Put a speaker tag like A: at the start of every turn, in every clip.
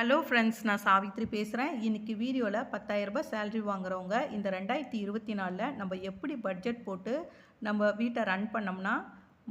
A: Hello friends நான் சாவித்ரி பேசுகிறேன் இன்றைக்கி வீடியோவில் பத்தாயிரரூபா சேல்ரி வாங்குறவங்க இந்த ரெண்டாயிரத்தி இருபத்தி நாலில் நம்ம எப்படி பட்ஜெட் போட்டு நம்ம வீட்டை ரன் பண்ணோம்னா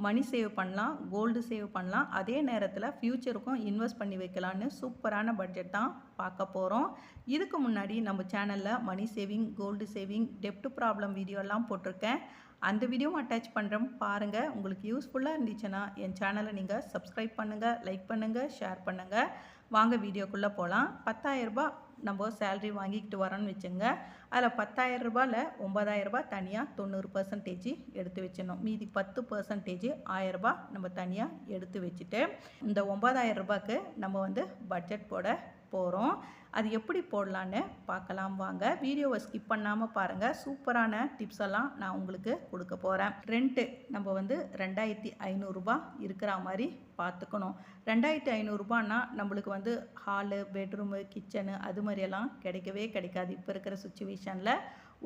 A: மணி சேவ் பண்ணலாம் கோல்டு சேவ் பண்ணலாம் அதே நேரத்தில் ஃப்யூச்சருக்கும் இன்வெஸ்ட் பண்ணி வைக்கலான்னு சூப்பரான பட்ஜெட் தான் பார்க்க போகிறோம் இதுக்கு முன்னாடி நம்ம சேனலில் மணி சேவிங் கோல்டு சேவிங் டெப்ட் ப்ராப்ளம் வீடியோலாம் போட்டிருக்கேன். அந்த வீடியோவும் அட்டாச் பண்ணுறோம் பாருங்கள் உங்களுக்கு யூஸ்ஃபுல்லாக இருந்துச்சுன்னா என் சேனலை நீங்கள் சப்ஸ்கிரைப் பண்ணுங்கள் லைக் பண்ணுங்கள் ஷேர் பண்ணுங்கள் வாங்க வீடியோக்குள்ளே போகலாம் பத்தாயிரரூபா நம்ம சேல்ரி வாங்கிக்கிட்டு வரோன்னு வச்சுங்க. அதில் பத்தாயிரம் ரூபாயில் ஒம்பதாயிரம் தனியாக தொண்ணூறு பர்சன்டேஜ் எடுத்து வச்சிடணும். மீதி பத்து பர்சன்டேஜ் ஆயரரூபா நம்ம தனியாக எடுத்து வச்சுட்டு இந்த ஒம்பதாயிரம் ரூபாய்க்கு நம்ம வந்து பட்ஜெட் போட போகிறோம் அது எப்படி போடலான்னு பார்க்கலாம் வாங்க. வீடியோவை ஸ்கிப் பண்ணாமல் பாருங்கள் சூப்பரான டிப்ஸ் எல்லாம் நான் உங்களுக்கு கொடுக்க போகிறேன் ரெண்ட்டு நம்ம வந்து ரெண்டாயிரத்தி ஐநூறுரூபா இருக்கிற மாதிரி பார்த்துக்கணும். ரெண்டாயிரத்தி ஐநூறுரூபான்னா நம்மளுக்கு வந்து ஹாலு பெட்ரூமு கிச்சனு அது மாதிரியெல்லாம் கிடைக்கவே கிடைக்காது. இப்போ இருக்கிற சுச்சுவேஷனில்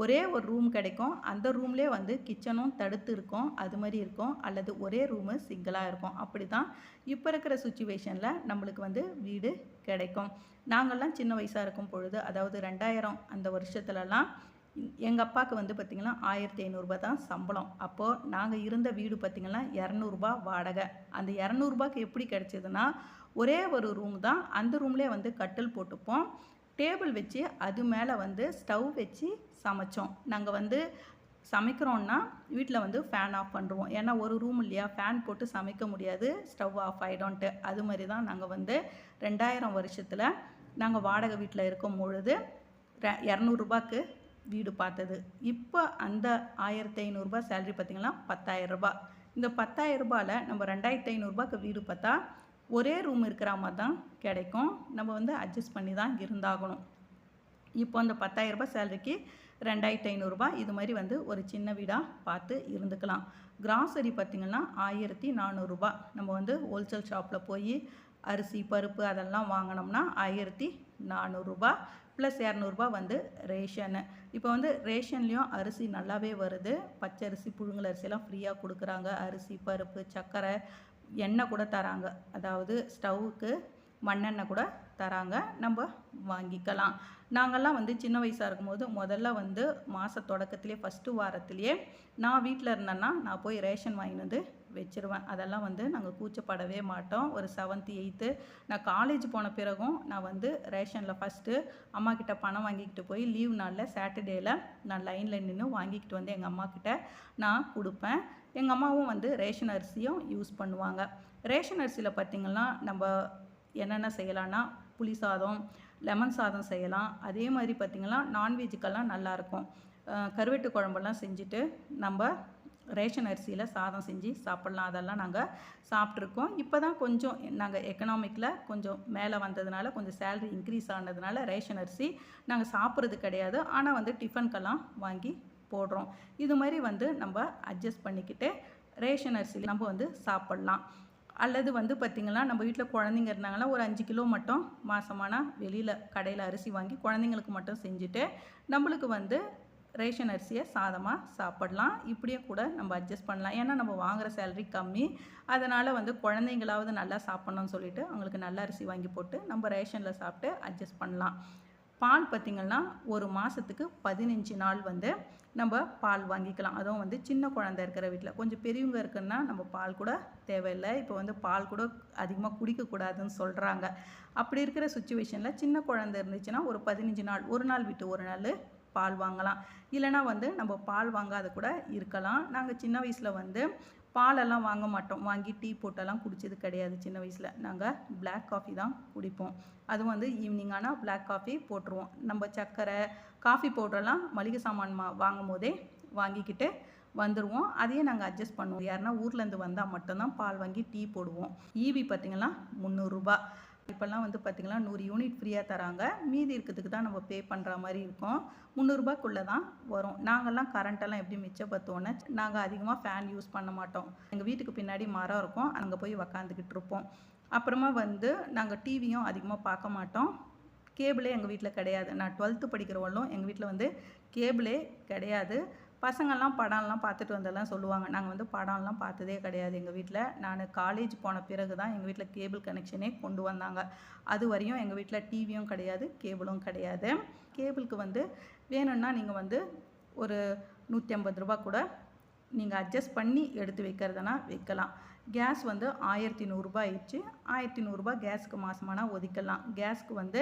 A: ஒரே ஒரு ரூம் கிடைக்கும். அந்த ரூம்லேயே வந்து கிச்சனும் தடுத்து இருக்கும். அது மாதிரி இருக்கும். அல்லது ஒரே ரூமு சிங்கிளாக இருக்கும். அப்படி தான் இப்போ இருக்கிற சுச்சுவேஷனில் நம்மளுக்கு வந்து வீடு கிடைக்கும். நாங்கள்லாம் சின்ன வயசாக இருக்கும் பொழுது அதாவது ரெண்டாயிரம் அந்த வருஷத்துலலாம் எங்கள் அப்பாவுக்கு வந்து பார்த்திங்கன்னா ஆயிரத்தி ஐநூறுரூபா தான் சம்பளம். அப்போது நாங்கள் இருந்த வீடு பார்த்திங்கன்னா இரநூறுபா வாடகை. அந்த இரநூறுபாக்கு எப்படி கிடச்சிதுன்னா ஒரே ஒரு ரூம் தான். அந்த ரூம்லேயே வந்து கட்டில் போட்டுப்போம். டேபிள் வச்சு அது மேலே வந்து ஸ்டவ் வச்சு சமைச்சோம். நாங்கள் வந்து சமைக்கிறோன்னா வீட்டில் வந்து ஃபேன் ஆஃப் பண்ணுறோம் ஏன்னா ஒரு ரூம் இல்லையா ஃபேன் போட்டு சமைக்க முடியாது ஸ்டவ் ஆஃப் ஆகிடும்ன்ட்டு அது மாதிரி தான் நாங்கள் வந்து ரெண்டாயிரம் வருஷத்தில் நாங்கள் வாடகை வீட்டில் இருக்கும் பொழுது இரநூறுபாக்கு வீடு பார்த்தது. இப்போ அந்த ஆயிரத்தி ஐநூறுரூபா சேலரி பார்த்திங்கன்னா பத்தாயிரரூபா இந்த பத்தாயிரரூபாவில் நம்ம ரெண்டாயிரத்தி ஐநூறுரூபாக்கு வீடு பார்த்தா ஒரே ரூம் இருக்கிற மாதிரி தான் கிடைக்கும். நம்ம வந்து அட்ஜஸ்ட் பண்ணி தான் இருந்தாகணும். இப்போ அந்த பத்தாயிரரூபா சேலரிக்கு ரெண்டாயிரத்தி ஐநூறுரூபா இது மாதிரி வந்து ஒரு சின்ன வீடாக பார்த்து இருந்துக்கலாம். கிராசரி பார்த்திங்கன்னா ஆயிரத்தி நானூறுரூபா நம்ம வந்து ஹோல்சேல் ஷாப்பில் போய் அரிசி பருப்பு அதெல்லாம் வாங்கினோம்னா ஆயிரத்தி நானூறுரூபா ப்ளஸ் இரநூறுபா வந்து ரேஷனு இப்போ வந்து ரேஷன்லேயும் அரிசி நல்லாவே வருது. பச்சரிசி புழுங்கல் அரிசியெல்லாம் ஃப்ரீயாக கொடுக்குறாங்க. அரிசி பருப்பு சர்க்கரை எண்ணெய் கூட தராங்க. அதாவது ஸ்டவ்வுக்கு மண்ணெண்ணெய் கூட தராங்க. நம்ம வாங்கிக்கலாம். நாங்கள்லாம் வந்து சின்ன வயசாக இருக்கும்போது முதல்ல வந்து மாத தொடக்கத்துலேயே ஃபஸ்ட்டு வாரத்துலேயே நான் வீட்டில் இருந்தேன்னா நான் போய் ரேஷன் வாங்கிட்டு வந்து வச்சுருவேன். அதெல்லாம் வந்து நாங்கள் கூச்சப்படவே மாட்டோம். ஒரு செவன்த்து எயித்து நான் காலேஜ் போன பிறகும் நான் வந்து ரேஷனில் ஃபஸ்ட்டு அம்மா கிட்ட பணம் வாங்கிக்கிட்டு போய் லீவ் நாளில் சாட்டர்டேயில் நான் லைனில் நின்று வாங்கிக்கிட்டு வந்து எங்கள் அம்மாக்கிட்ட நான் கொடுப்பேன். எங்கள் அம்மாவும் வந்து ரேஷன் அரிசியும் யூஸ் பண்ணுவாங்க. ரேஷன் அரிசியில் பார்த்திங்கன்னா நம்ம என்னென்ன செய்யலான்னா புளி சாதம் லெமன் சாதம் செய்யலாம். அதே மாதிரி பார்த்திங்கன்னா நான்வெஜ்ஜுக்கெல்லாம் நல்லாயிருக்கும் கருவேட்டு குழம்பெல்லாம் செஞ்சுட்டு நம்ம ரேஷன் அரிசியில் சாதம் செஞ்சு சாப்பிட்லாம். அதெல்லாம் நாங்கள் சாப்பிட்ருக்கோம் இப்போ தான் கொஞ்சம் நாங்கள் எக்கனாமிக்கில் கொஞ்சம் மேலே வந்ததுனால கொஞ்சம் சேல்ரி இன்க்ரீஸ் ஆனதுனால ரேஷன் அரிசி நாங்கள் சாப்பிட்றது கிடையாது. ஆனால் வந்து டிஃபனுக்கெல்லாம் வாங்கி போடுறோம். இது மாதிரி வந்து நம்ம அட்ஜஸ்ட் பண்ணிக்கிட்டு ரேஷன் அரிசியில் நம்ம வந்து சாப்பிட்லாம். அல்லது வந்து பார்த்திங்கன்னா நம்ம வீட்டில் குழந்தைங்க இருந்தாங்கன்னா ஒரு அஞ்சு கிலோ மட்டும் மாதமான வெளியில் கடையில் அரிசி வாங்கி குழந்தைங்களுக்கு மட்டும் செஞ்சுட்டு நம்மளுக்கு வந்து ரேஷன் அரிசியை சாதமாக சாப்பிடலாம். இப்படியே கூட நம்ம அட்ஜஸ்ட் பண்ணலாம். ஏன்னா நம்ம வாங்குகிற சேலரி கம்மி. அதனால் வந்து குழந்தைங்களாவது நல்லா சாப்பிட்ணுன்னு சொல்லிட்டு அவங்களுக்கு நல்ல அரிசி வாங்கி போட்டு நம்ம ரேஷனில் சாப்பிட்டு அட்ஜஸ்ட் பண்ணலாம். பால் பார்த்திங்கன்னா ஒரு மாதத்துக்கு பதினஞ்சு நாள் வந்து நம்ம பால் வாங்கிக்கலாம். அதுவும் வந்து சின்ன குழந்த இருக்கிற வீட்டில் கொஞ்சம் பெரியவங்க இருக்குன்னா நம்ம பால் கூட தேவையில்லை. இப்போ வந்து பால் கூட அதிகமாக குடிக்கக்கூடாதுன்னு சொல்கிறாங்க அப்படி இருக்கிற சுச்சுவேஷனில் சின்ன குழந்தை இருந்துச்சுன்னா ஒரு பதினஞ்சு நாள் ஒரு நாள் விட்டு ஒரு நாள் பால் வாங்கலாம். இல்லைனா வந்து நம்ம பால் வாங்காத கூட இருக்கலாம். நாங்கள் சின்ன வயசில் வந்து பாலெல்லாம் வாங்க மாட்டோம். வாங்கி டீ போட்டெல்லாம் குடித்தது கிடையாது சின்ன வயசில். நாங்கள் பிளாக் காஃபி தான் குடிப்போம். அதுவும் வந்து ஈவினிங் ஆனால் பிளாக் காஃபி போட்டுருவோம். நம்ம சர்க்கரை காஃபி பவுடரெல்லாம் மளிகை சாமான் மா வாங்கும் போதே வாங்கிக்கிட்டு வந்துடுவோம் அதையே நாங்கள் அட்ஜஸ்ட் பண்ணுவோம். யாருன்னா ஊர்லேருந்து வந்தால் மட்டும்தான் பால் வாங்கி டீ போடுவோம். ஈவி பார்த்திங்கன்னா முந்நூறுரூபா இப்போல்லாம் வந்து பார்த்திங்கன்னா நூறு யூனிட் ஃப்ரீயாக தராங்க. மீதி இருக்கிறதுக்கு தான் நம்ம பே பண்ணுற மாதிரி இருக்கும். முந்நூறுரூபாக்குள்ளே தான் வரும். நாங்கள்லாம் கரண்ட்டெல்லாம் எப்படி மிச்சப்படுத்துவோன்னு நாங்கள் அதிகமாக ஃபேன் யூஸ் பண்ண மாட்டோம். எங்கள் வீட்டுக்கு பின்னாடி மரம் இருக்கும். அங்கே போய் உக்காந்துக்கிட்டு இருப்போம். அப்புறமா வந்து நாங்கள் டிவியும் அதிகமாக பார்க்க மாட்டோம். கேபிளே எங்கள் வீட்டில் கிடையாது. நான் டுவெல்த்து படிக்கிறவங்களும் எங்கள் வீட்டில் வந்து கேபிளே கிடையாது. பசங்கள்லாம் படம்லாம் பார்த்துட்டு வந்தெல்லாம் சொல்லுவாங்க. நாங்கள் வந்து படம்லாம் பார்த்ததே கிடையாது எங்கள் வீட்டில் நான் காலேஜ் போன பிறகு தான் எங்கள் வீட்டில் கேபிள் கனெக்ஷனே கொண்டு வந்தாங்க. அது வரையும் எங்கள் வீட்டில் டிவியும் கிடையாது கேபிளும் கிடையாது. கேபிளுக்கு வந்து வேணும்னா நீங்கள் வந்து ஒரு நூற்றி ஐம்பது ரூபா கூட நீங்கள் அட்ஜஸ்ட் பண்ணி எடுத்து வைக்கிறதுனா வைக்கலாம். கேஸ் வந்து ஆயிரத்தி நூறுரூபா ஆயிடுச்சு. ஆயிரத்தி நூறுரூபா கேஸுக்கு மாதமானா ஒதுக்கலாம். கேஸ்க்கு வந்து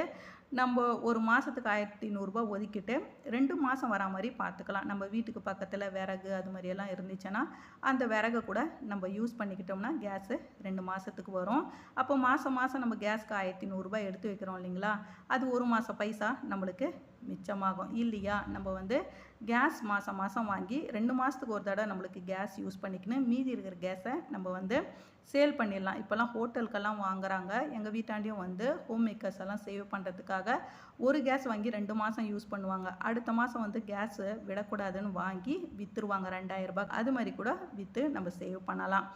A: நம்ம ஒரு மாதத்துக்கு ஆயிரத்தி நூறுரூபா ஒதுக்கிட்டு ரெண்டு மாதம் வரா மாதிரி பார்த்துக்கலாம். நம்ம வீட்டுக்கு பக்கத்தில் விறகு அது மாதிரியெல்லாம் இருந்துச்சுன்னா அந்த விறகை கூட நம்ம யூஸ் பண்ணிக்கிட்டோம்னா கேஸு ரெண்டு மாதத்துக்கு வரும். அப்போ மாதம் மாதம் நம்ம கேஸ்க்கு ஆயிரத்தி நூறுரூபா எடுத்து வைக்கிறோம் இல்லைங்களா? அது ஒரு மாதம் பைசா நம்மளுக்கு மிச்சமாகும். இல்லையா? நம்ம வந்து கேஸ் மாதம் மாதம் வாங்கி ரெண்டு மாதத்துக்கு ஒரு தடவை நம்மளுக்கு கேஸ் யூஸ் பண்ணிக்கணும் மீதி இருக்கிற கேஸை நம்ம வந்து சேல் பண்ணிடலாம். இப்போல்லாம் ஹோட்டலுக்கெல்லாம் வாங்குறாங்க. எங்கள் வீட்டாண்டியும் வந்து ஹோம் மேக்கர்ஸ் எல்லாம் சேவ் பண்ணுறதுக்காக ஒரு கேஸ் வாங்கி ரெண்டு மாதம் யூஸ் பண்ணுவாங்க. அடுத்த மாதம் வந்து கேஸு விடக்கூடாதுன்னு வாங்கி விற்றுருவாங்க ரெண்டாயிரரூபா அது மாதிரி கூட விற்று நம்ம சேவ் பண்ணலாம்.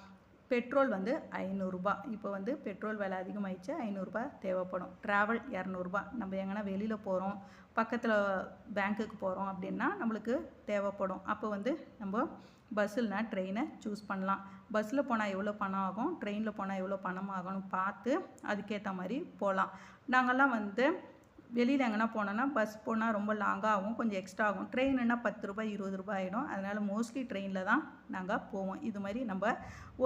A: பெட்ரோல் வந்து ஐநூறுரூபா இப்போ வந்து பெட்ரோல் விலை அதிகமாகிடுச்சு ஐநூறுரூபா தேவைப்படும். ட்ராவல் இரநூறுபா. நம்ம எங்கன்னா வெளியில் போகிறோம் பக்கத்தில் பேங்க்குக்கு போகிறோம் அப்படின்னா நம்மளுக்கு தேவைப்படும். அப்போ வந்து நம்ம பஸ்ஸில்னா ட்ரெயினை சூஸ் பண்ணலாம். பஸ்ஸில் போனால் எவ்வளோ பணம் ஆகும்? ட்ரெயினில் போனால் எவ்வளோ பணம் ஆகும்னு பார்த்து அதுக்கேற்ற மாதிரி போகலாம். நாங்கள்லாம் வந்து வெளியில் எங்கன்னா போனோன்னா பஸ் போனால் ரொம்ப லாங்காக ஆகும் கொஞ்சம் எக்ஸ்ட்ரா ஆகும். ட்ரெயின்னா பத்து ரூபாய் இருபது ரூபாய் ஆகிடும் அதனால் மோஸ்ட்லி ட்ரெயினில் தான் நாங்கள் போவோம். இது மாதிரி நம்ம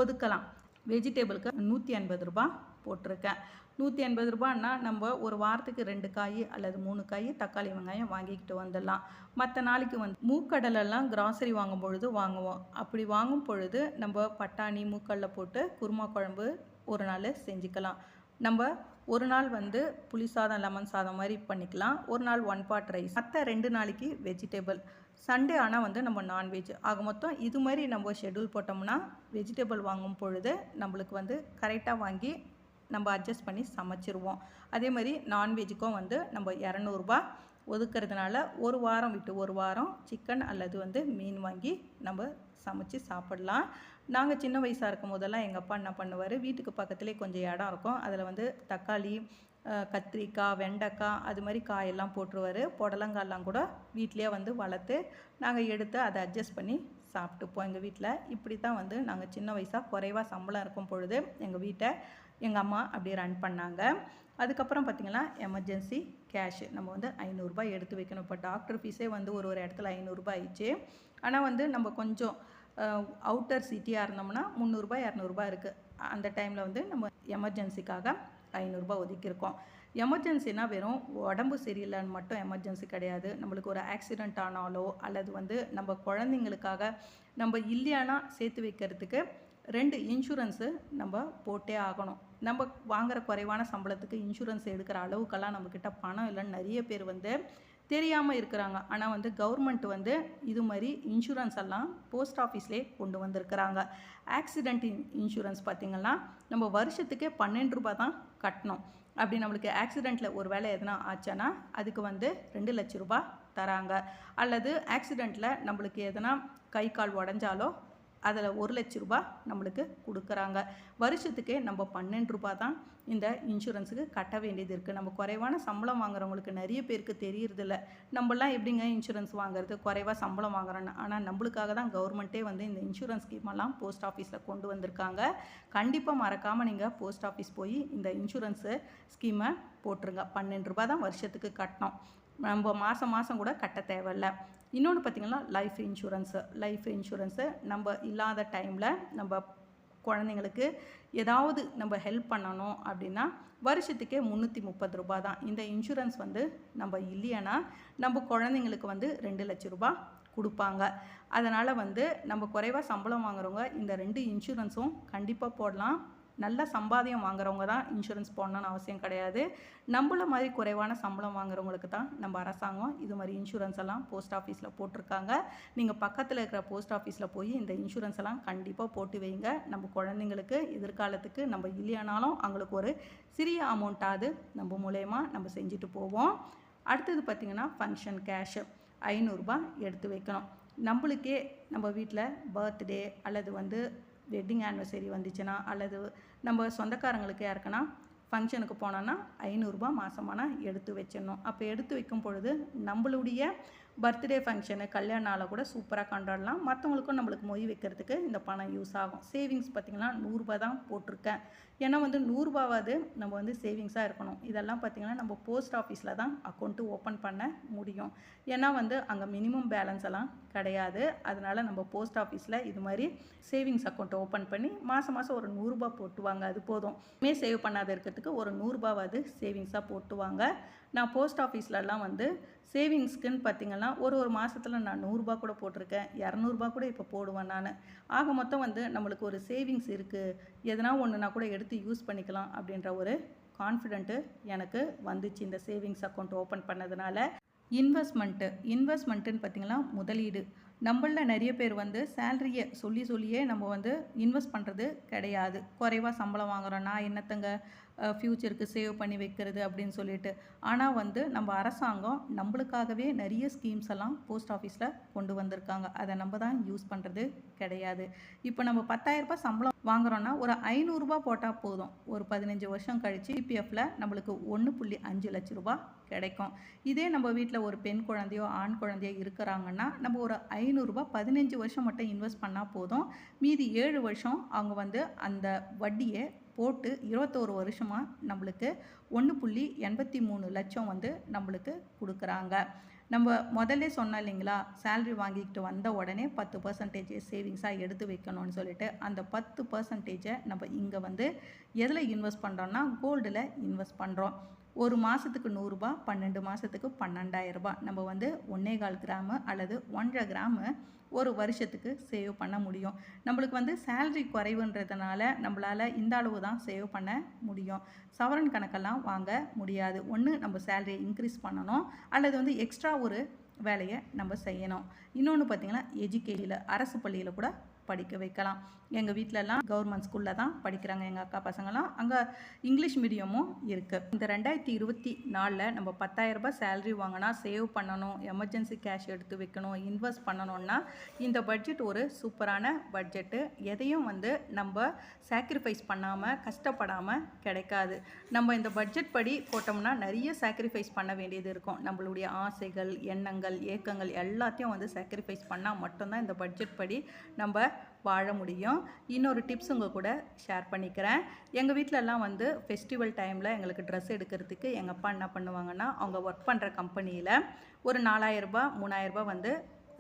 A: ஒதுக்கலாம். வெஜிடேபிளுக்கு நூற்றி ஐம்பது ரூபா போட்டிருக்கேன். நூற்றி எண்பது ரூபான்னா நம்ம ஒரு வாரத்துக்கு ரெண்டு காய் அல்லது மூணு காய் தக்காளி வெங்காயம் வாங்கிக்கிட்டு வந்துடலாம். மற்ற நாளைக்கு வந்து மூக்கடலெல்லாம் கிராசரி வாங்கும் பொழுது வாங்குவோம். அப்படி வாங்கும் பொழுது நம்ம பட்டாணி மூக்கடலை போட்டு குருமா குழம்பு ஒரு நாள் செஞ்சுக்கலாம். நம்ம ஒரு நாள் வந்து புளி சாதம் லெமன் சாதம் மாதிரி பண்ணிக்கலாம். ஒரு நாள் ஒன் பாட் ரைஸ் மற்ற ரெண்டு நாளைக்கு வெஜிடேபிள் சண்டே ஆனால் வந்து நம்ம நான்வெஜ் ஆக மொத்தம் இது மாதிரி நம்ம ஷெட்யூல் போட்டோம்னா வெஜிடபிள் வாங்கும் பொழுது நம்மளுக்கு வந்து கரெக்டாக வாங்கி நம்ம அட்ஜஸ்ட் பண்ணி சமைச்சிருவோம். அதே மாதிரி நான்வெஜ்ஜுக்கும் வந்து நம்ம இரநூறுபா ஒதுக்கிறதுனால ஒரு வாரம் விட்டு ஒரு வாரம் சிக்கன் அல்லது வந்து மீன் வாங்கி நம்ம சமைச்சு சாப்பிடலாம். நாங்கள் சின்ன வயசாக இருக்கும் போதெல்லாம் எங்கள் அப்பா என்ன பண்ணுவார்? வீட்டுக்கு பக்கத்துலேயே கொஞ்சம் இடம் இருக்கும். அதில் வந்து தக்காளி கத்திரிக்காய் வெண்டைக்காய் அது மாதிரி காயெல்லாம் போட்டுருவார். புடலங்காயெல்லாம் கூட வீட்லேயே வந்து வளர்த்து நாங்கள் எடுத்து அதை அட்ஜஸ்ட் பண்ணி சாப்பிட்டுப்போம் எங்கள் வீட்டில் இப்படி தான் வந்து நாங்கள் சின்ன வயசாக குறைவாக சம்பளம் இருக்கும் பொழுது எங்கள் வீட்டை எங்கள் அம்மா அப்படியே ரன் பண்ணாங்க. அதுக்கப்புறம் பார்த்திங்கன்னா எமர்ஜென்சி கேஷ் நம்ம வந்து ஐநூறுரூபா எடுத்து வைக்கணும். இப்போ டாக்டர் ஃபீஸே வந்து ஒரு ஒரு இடத்துல ஐநூறுரூபா ஆயிடுச்சு. ஆனால் வந்து நம்ம கொஞ்சம் அவுட்டர் சிட்டியாக இருந்தோம்னா முந்நூறுரூபா இரநூறுபா இருக்குது அந்த டைமில் வந்து நம்ம எமர்ஜென்சிக்காக ஐநூறுரூபா ஒதுக்கியிருக்கோம். எமர்ஜென்சினா வெறும் உடம்பு சரியில்லைன்னு மட்டும் எமர்ஜென்சி கிடையாது. நம்மளுக்கு ஒரு ஆக்சிடெண்ட் ஆனாலோ அல்லது வந்து நம்ம குழந்தைங்களுக்காக நம்ம இல்லையானா சேர்த்து வைக்கிறதுக்கு ரெண்டு இன்சூரன்ஸு நம்ம போட்டே ஆகணும். நம்ம வாங்குற குறைவான சம்பளத்துக்கு இன்சூரன்ஸ் எடுக்கிற அளவுக்கெல்லாம் நம்மக்கிட்ட பணம் இல்லைன்னு நிறைய பேர் வந்து தெரியாமல் இருக்கிறாங்க. ஆனால் வந்து கவர்மெண்ட் வந்து இது மாதிரி இன்சூரன்ஸ் எல்லாம் போஸ்ட் ஆஃபீஸ்லேயே கொண்டு வந்திருக்கிறாங்க. ஆக்சிடெண்ட் இன்சூரன்ஸ் பார்த்திங்கன்னா நம்ம வருஷத்துக்கே பன்னெண்டு ரூபா தான் கட்டணும். அப்படி நம்மளுக்கு ஆக்சிடெண்ட்டில் ஒரு வேலை எதனா ஆச்சுன்னா அதுக்கு வந்து ரெண்டு லட்ச ரூபாய் தராங்க. அல்லது ஆக்சிடெண்ட்டில் நம்மளுக்கு எதனா கை கால் உடஞ்சாலோ அதில் ஒரு லட்ச ரூபா நம்மளுக்கு கொடுக்குறாங்க. வருஷத்துக்கே நம்ம பன்னெண்டு ரூபா தான் இந்த இன்சூரன்ஸுக்கு கட்ட வேண்டியது இருக்குது நம்ம குறைவான சம்பளம் வாங்குறவங்களுக்கு நிறைய பேருக்கு தெரியறதில்ல. நம்மளாம் எப்படிங்க இன்சூரன்ஸ் வாங்குறது? குறைவாக சம்பளம் வாங்குறோன்னு ஆனால் நம்மளுக்காக தான் கவர்மெண்ட்டே வந்து இந்த இன்சூரன்ஸ் ஸ்கீமெல்லாம் போஸ்ட் ஆஃபீஸில் கொண்டு வந்திருக்காங்க. கண்டிப்பாக மறக்காமல் நீங்கள் போஸ்ட் ஆஃபீஸ் போய் இந்த இன்சூரன்ஸு ஸ்கீமை போட்டுருங்க. பன்னெண்டு ரூபா தான் வருஷத்துக்கு கட்டணும். நம்ம மாதம் மாதம் கூட கட்ட தேவையில்ல. இன்னொன்று பார்த்திங்கன்னா லைஃப் இன்சூரன்ஸு லைஃப் இன்சூரன்ஸு நம்ம இல்லாத டைமில் நம்ம குழந்தைங்களுக்கு ஏதாவது நம்ம ஹெல்ப் பண்ணணும் அப்படின்னா வருஷத்துக்கே முந்நூற்றி முப்பது ரூபா தான். இந்த இன்சூரன்ஸ் வந்து நம்ம இல்லையானா நம்ம குழந்தைங்களுக்கு வந்து ரெண்டு லட்ச ரூபா கொடுப்பாங்க. அதனால் வந்து நம்ம குறைவாக சம்பளம் வாங்குறவங்க இந்த ரெண்டு இன்சூரன்ஸும் கண்டிப்பாக போடலாம். நல்ல சம்பாதியம் வாங்குறவங்க தான் இன்சூரன்ஸ் போடணும்னு அவசியம் கிடையாது. நம்மள மாதிரி குறைவான சம்பளம் வாங்குறவங்களுக்கு தான் நம்ம அரசாங்கம் இது மாதிரி இன்சூரன்ஸ் எல்லாம் போஸ்ட் ஆஃபீஸில் போட்டிருக்காங்க. நீங்கள் பக்கத்தில் இருக்கிற போஸ்ட் ஆஃபீஸில் போய் இந்த இன்சூரன்ஸ் எல்லாம் கண்டிப்பாக போட்டு வைங்க. நம்ம குழந்தைங்களுக்கு எதிர்காலத்துக்கு நம்ம இல்லையானாலும் அவங்களுக்கு ஒரு சிறிய அமௌண்ட்டாவது நம்ம மூலயமா நம்ம செஞ்சுட்டு போவோம். அடுத்தது பார்த்திங்கன்னா ஃபங்க்ஷன் கேஷு ஐநூறுரூபா எடுத்து வைக்கணும். நம்மளுக்கே நம்ம வீட்டில் பர்த்டே அல்லது வந்து வெட்டிங் ஆனிவர்சரி வந்துச்சுன்னா அல்லது நம்ம சொந்தக்காரங்களுக்கு யாருக்குன்னா ஃபங்க்ஷனுக்கு போனோன்னா ஐநூறுரூபா மாதமானா எடுத்து வச்சிடணும். அப்போ எடுத்து வைக்கும் பொழுது நம்மளுடைய பர்த்டே ஃபங்க்ஷனு கல்யாணால கூட சூப்பராக கொண்டாடலாம். மற்றவங்களுக்கும் நம்மளுக்கு மொய் வைக்கிறதுக்கு இந்த பணம் யூஸ் ஆகும். சேவிங்ஸ் பார்த்திங்கன்னா நூறுரூபா தான் போட்டிருக்கேன். ஏன்னா வந்து நூறுரூபாவது நம்ம வந்து சேவிங்ஸாக இருக்கணும். இதெல்லாம் பார்த்திங்கன்னா நம்ம போஸ்ட் ஆஃபீஸில் தான் அக்கௌண்ட்டு ஓப்பன் பண்ண முடியும். ஏன்னா வந்து அங்கே மினிமம் பேலன்ஸ் எல்லாம் கிடையாது. அதனால் நம்ம போஸ்ட் ஆஃபீஸில் இது மாதிரி சேவிங்ஸ் அக்கௌண்ட் ஓப்பன் பண்ணி மாதம் மாதம் ஒரு நூறுரூபா போட்டுவாங்க. அது போதும். மே சேவ் பண்ணாத இருக்கிறதுக்கு ஒரு நூறுரூபாவது சேவிங்ஸாக போட்டுவாங்க. நான் போஸ்ட் ஆஃபீஸ்லலாம் வந்து சேவிங்ஸ்க்குன்னு பார்த்திங்கன்னா ஒரு ஒரு மாதத்தில் நான் நூறுரூபா கூட போட்டிருக்கேன். இரநூறுபா கூட இப்போ போடுவேன் நான். ஆக மொத்தம் வந்து நம்மளுக்கு ஒரு சேவிங்ஸ் இருக்குது எதனா ஒன்றுனா கூட எடுத்து யூஸ் பண்ணிக்கலாம் அப்படின்ற ஒரு கான்ஃபிடென்ட்டு எனக்கு வந்துச்சு இந்த சேவிங்ஸ் அக்கௌண்ட் ஓப்பன் பண்ணதுனால. இன்வெஸ்ட்மெண்ட்டு. இன்வெஸ்ட்மெண்ட்டுன்னு பார்த்திங்கன்னா முதலீடு. நம்மளில் நிறைய பேர் வந்து சேலரியை சொல்லி சொல்லியே நம்ம வந்து இன்வெஸ்ட் பண்ணுறது கிடையாது. குறைவாக சம்பளம் வாங்குகிறோம் நான் என்னத்தங்க ஃப்யூச்சருக்கு சேவ் பண்ணி வைக்கிறது அப்படின்னு சொல்லிட்டு. ஆனால் வந்து நம்ம அரசாங்கம் நம்மளுக்காகவே நிறைய ஸ்கீம்ஸ் எல்லாம் போஸ்ட் ஆஃபீஸில் கொண்டு வந்திருக்காங்க. அதை நம்ம தான் யூஸ் பண்ணுறது கிடையாது. இப்போ நம்ம 10000 ரூபாய் சம்பளம் வாங்குறோன்னா ஒரு ஐநூறுரூபா போட்டால் போதும். ஒரு பதினஞ்சு வருஷம் கழித்து இபிஎஃப்பில் நம்மளுக்கு ஒன்று புள்ளி அஞ்சு லட்ச ரூபா கிடைக்கும். இதே நம்ம வீட்டில் ஒரு பெண் குழந்தையோ ஆண் குழந்தையோ இருக்கிறாங்கன்னா நம்ம ஒரு ஐநூறுரூபா பதினஞ்சு வருஷம் மட்டும் இன்வெஸ்ட் பண்ணால் போதும். மீதி ஏழு வருஷம் அவங்க வந்து அந்த வட்டியை போட்டு இருபத்தோரு வருஷமாக நம்மளுக்கு ஒன்று புள்ளி எண்பத்தி மூணு லட்சம் வந்து நம்மளுக்கு கொடுக்குறாங்க. நம்ம முதல்ல சொன்னோம் இல்லைங்களா சேல்ரி வாங்கிக்கிட்டு வந்த உடனே பத்து பர்சன்டேஜ் சேவிங்ஸாக எடுத்து வைக்கணும்னு சொல்லிட்டு அந்த பத்து பர்சன்டேஜை நம்ம இங்கே வந்து எதில் இன்வெஸ்ட் பண்ணுறோன்னா கோல்டில் இன்வெஸ்ட் பண்ணுறோம் ஒரு மாதத்துக்கு நூறுரூபா பன்னெண்டு மாதத்துக்கு பன்னெண்டாயிரரூபா நம்ம வந்து ஒன்றே கால் கிராமு அல்லது ஒன்றரை கிராமு ஒரு வருஷத்துக்கு சேவ் பண்ண முடியும். நம்மளுக்கு வந்து சேல்ரி குறைவுன்றதுனால நம்மளால் இந்த அளவு தான் சேவ் பண்ண முடியும். சவரன் கணக்கெல்லாம் வாங்க முடியாது. ஒன்று நம்ம சேலரியை இன்க்ரீஸ் பண்ணணும். அல்லது வந்து எக்ஸ்ட்ரா ஒரு வேலையை நம்ம செய்யணும். இன்னொன்று பார்த்திங்கன்னா எஜுகேஷனில் அரசு பள்ளியில் கூட படிக்க வைக்கலாம். எங்கள் வீட்டிலலாம் கவர்மெண்ட் ஸ்கூலில் தான் படிக்கிறாங்க எங்கள் அக்கா பசங்களாம் அங்கே இங்கிலீஷ் மீடியமும் இருக்குது இந்த ரெண்டாயிரத்தி இருபத்தி நாலில் நம்ம 10000 ரூபாய் சேலரி வாங்கினா சேவ் பண்ணணும் எமர்ஜென்சி கேஷ் எடுத்து வைக்கணும் இன்வெஸ்ட் பண்ணணும்னா இந்த பட்ஜெட் ஒரு சூப்பரான பட்ஜெட்டு எதையும் வந்து நம்ம சாக்ரிஃபைஸ் பண்ணாமல் கஷ்டப்படாமல் கிடைக்காது. நம்ம இந்த பட்ஜெட் படி போட்டோம்னா நிறைய சாக்ரிஃபைஸ் பண்ண வேண்டியது இருக்கும். நம்மளுடைய ஆசைகள் எண்ணங்கள் ஏக்கங்கள் எல்லாத்தையும் வந்து சாக்ரிஃபைஸ் பண்ணால் மட்டும்தான் இந்த பட்ஜெட் படி நம்ம வாழ முடியும். இன்னொரு டிப்ஸ் உங்கள் கூட ஷேர் பண்ணிக்கிறேன். எங்கள் வீட்டிலலாம் வந்து ஃபெஸ்டிவல் டைமில் எங்களுக்கு ட்ரெஸ் எடுக்கிறதுக்கு எங்கள் அப்பா என்ன பண்ணுவாங்கன்னா அவங்க ஒர்க் பண்ணுற கம்பெனியில் ஒரு நாலாயிரரூபா மூணாயிரரூபா வந்து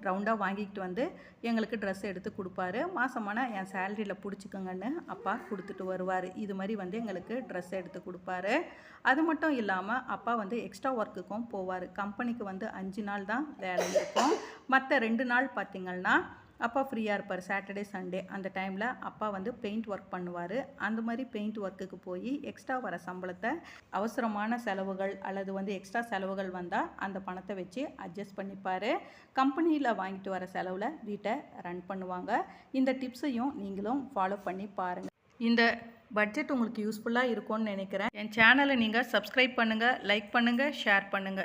A: ரவுண்டாக வாங்கிக்கிட்டு வந்து எங்களுக்கு ட்ரெஸ் எடுத்து கொடுப்பாரு. மாதமான என் சேலரியில் பிடிச்சிக்கோங்கன்னு அப்பா கொடுத்துட்டு வருவார். இது மாதிரி வந்து எங்களுக்கு ட்ரெஸ் எடுத்து கொடுப்பாரு. அது மட்டும் இல்லாமல் அப்பா வந்து எக்ஸ்ட்ரா ஒர்க்குக்கும் போவார். கம்பெனிக்கு வந்து அஞ்சு நாள் தான் வேலை இருக்கும். மற்ற ரெண்டு நாள் பார்த்திங்கன்னா அப்பா ஃப்ரீயாக இருப்பார். சாட்டர்டே சண்டே அந்த டைமில் அப்பா வந்து பெயிண்ட் ஒர்க் பண்ணுவார். அந்த மாதிரி பெயிண்ட் ஒர்க்குக்கு போய் எக்ஸ்ட்ரா வர சம்பளத்தை அவசரமான செலவுகள் அல்லது வந்து எக்ஸ்ட்ரா செலவுகள் வந்தால் அந்த பணத்தை வச்சு அட்ஜஸ்ட் பண்ணிப்பார். கம்பெனியில் வாங்கிட்டு வர செலவில் வீட்டை ரன் பண்ணுவாங்க. இந்த டிப்ஸையும் நீங்களும் ஃபாலோ பண்ணி பாருங்கள் இந்த பட்ஜெட் உங்களுக்கு யூஸ்ஃபுல்லாக இருக்கும்னு நினைக்கிறேன். என் சேனலை நீங்கள் சப்ஸ்கிரைப் பண்ணுங்கள் லைக் பண்ணுங்கள் ஷேர் பண்ணுங்கள்